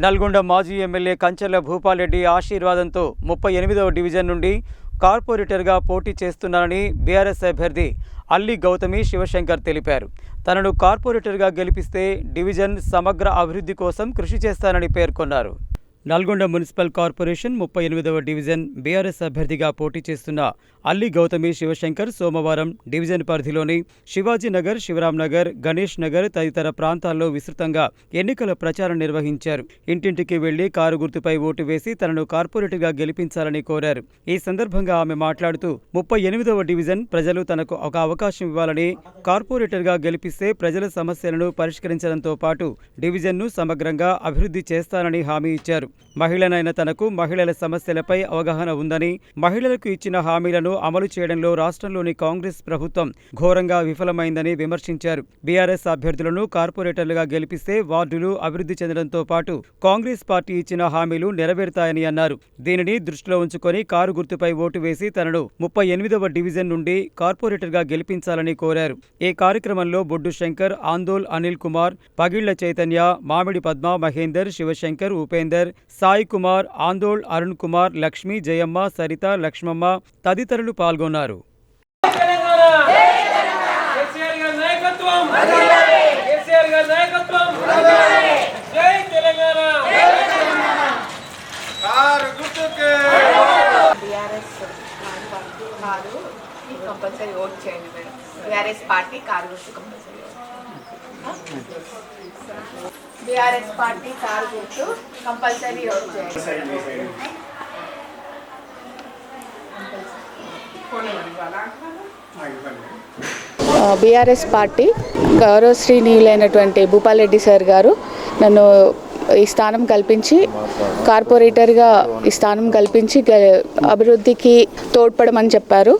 నల్గొండ మాజీ ఎమ్మెల్యే కంచెల భూపాలరెడ్డి ఆశీర్వాదంతో ముప్పై ఎనిమిదవ డివిజన్ నుండి కార్పొరేటర్గా పోటీ చేస్తున్నానని బీఆర్ఎస్ అభ్యర్థి అల్లి గౌతమి శివశంకర్ తెలిపారు. తనను కార్పొరేటర్గా గెలిపిస్తే డివిజన్ సమగ్ర అభివృద్ధి కోసం కృషి చేస్తానని పేర్కొన్నారు. నల్గొండ మున్సిపల్ కార్పొరేషన్ ముప్పై ఎనిమిదవ డివిజన్ బీఆర్ఎస్ అభ్యర్థిగా పోటీ చేస్తున్న అల్లి గౌతమి శివశంకర్ సోమవారం డివిజన్ పరిధిలోని శివాజీనగర్ శివరాంనగర్ గణేష్ నగర్ తదితర ప్రాంతాల్లో విస్తృతంగా ఎన్నికల ప్రచారం నిర్వహించారు. ఇంటింటికి వెళ్ళి కారు గుర్తుపై ఓటు వేసి తనను కార్పొరేటర్గా గెలిపించాలని కోరారు. ఈ సందర్భంగా ఆమె మాట్లాడుతూ ముప్పై ఎనిమిదవ డివిజన్ ప్రజలు తనకు ఒక అవకాశం ఇవ్వాలని కార్పొరేటర్గా గెలిపిస్తే ప్రజల సమస్యలను పరిష్కరించడంతో పాటు డివిజన్ను సమగ్రంగా అభివృద్ధి చేస్తానని హామీ ఇచ్చారు. మహిళనైన తనకు మహిళల సమస్యలపై అవగాహన ఉందని మహిళలకు ఇచ్చిన హామీలను అమలు చేయడంలో రాష్ట్రంలోని కాంగ్రెస్ ప్రభుత్వం ఘోరంగా విఫలమైందని విమర్శించారు. బీఆర్ఎస్ అభ్యర్థులను కార్పొరేటర్లుగా గెలిపిస్తే వార్డులు అభివృద్ధి చెందడంతో పాటు కాంగ్రెస్ పార్టీ ఇచ్చిన హామీలు నెరవేరుతాయని అన్నారు. దీనిని దృష్టిలో ఉంచుకొని కారు గుర్తుపై ఓటు వేసి తనను ముప్పై ఎనిమిదవ డివిజన్ నుండి కార్పొరేటర్గా గెలిపించాలని కోరారు. ఈ కార్యక్రమంలో బొడ్డు శంకర్ ఆందోల్ అనిల్ కుమార్ పగిళ్ళ చైతన్య మామిడి పద్మ మహేందర్ శివశంకర్ ఉపేందర్ సాయి కుమార్ ఆందోళ్ అరుణ్ కుమార్ లక్ష్మి జయమ్మ సరిత లక్ష్మమ్మ తదితరులు పాల్గొన్నారు. కారు కంపల్సరీ ఓట్ చేయండి మేడం. టీఆర్ఎస్ పార్టీ కారు గుర్తు కంపల్సరీ బీఆర్ఎస్ పార్టీ కారు గుర్తు కంపల్సరీ బీఆర్ఎస్ పార్టీ గౌరవశ్రీనీయులైనటువంటి భూపాలరెడ్డి సార్ గారు నన్ను ఈ స్థానం కల్పించి కార్పొరేటర్గా ఈ స్థానం కల్పించి అభివృద్ధికి తోడ్పడమని చెప్పారు.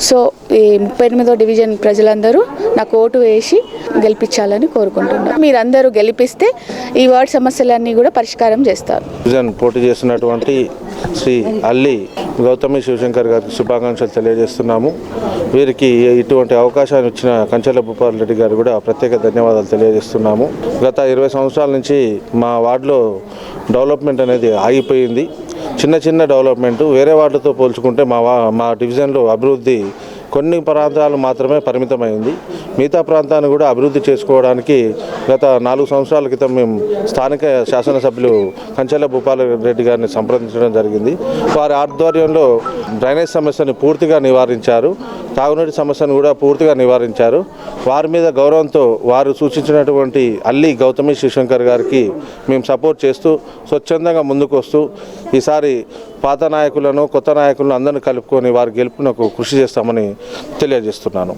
సో ఈ ముప్పై ఎనిమిదో డివిజన్ ప్రజలందరూ నాకు ఓటు వేసి గెలిపించాలని కోరుకుంటున్నాను మీరందరూ గెలిపిస్తే ఈ వార్డు సమస్యలన్నీ కూడా పరిష్కారం చేస్తారు. డివిజన్ పోటీ చేస్తున్నటువంటి శ్రీ అల్లి గౌతమి శివశంకర్ గారికి శుభాకాంక్షలు తెలియజేస్తున్నాము. వీరికి ఇటువంటి అవకాశాన్ని ఇచ్చిన కంచెల భూపాల్ రెడ్డి గారు కూడా ప్రత్యేక ధన్యవాదాలు తెలియజేస్తున్నాము. గత ఇరవై సంవత్సరాల నుంచి మా వార్డులో డెవలప్మెంట్ అనేది ఆగిపోయింది. చిన్న చిన్న డెవలప్మెంట్ వేరే వార్డులతో పోల్చుకుంటే మా మా డివిజన్లో అభివృద్ధి కొన్ని ప్రాంతాలు మాత్రమే పరిమితమైంది. మిగతా ప్రాంతాన్ని కూడా అభివృద్ధి చేసుకోవడానికి గత నాలుగు సంవత్సరాల క్రితం మేము స్థానిక శాసనసభ్యులు కంచెల భూపాల రెడ్డి గారిని సంప్రదించడం జరిగింది. వారి ఆధ్వర్యంలో డ్రైనేజ్ సమస్యను పూర్తిగా నివారించారు. తాగునీటి సమస్యను కూడా పూర్తిగా నివారించారు. వారి మీద గౌరవంతో వారు సూచించినటువంటి అల్లి గౌతమి శివశంకర్ గారికి మేము సపోర్ట్ చేస్తూ స్వచ్ఛందంగా ముందుకు వస్తూ ఈసారి పాత నాయకులను కొత్త నాయకులను అందరిని కలుపుకొని వారి గెలుపునకు కృషి చేస్తామని తెలియజేస్తున్నాను.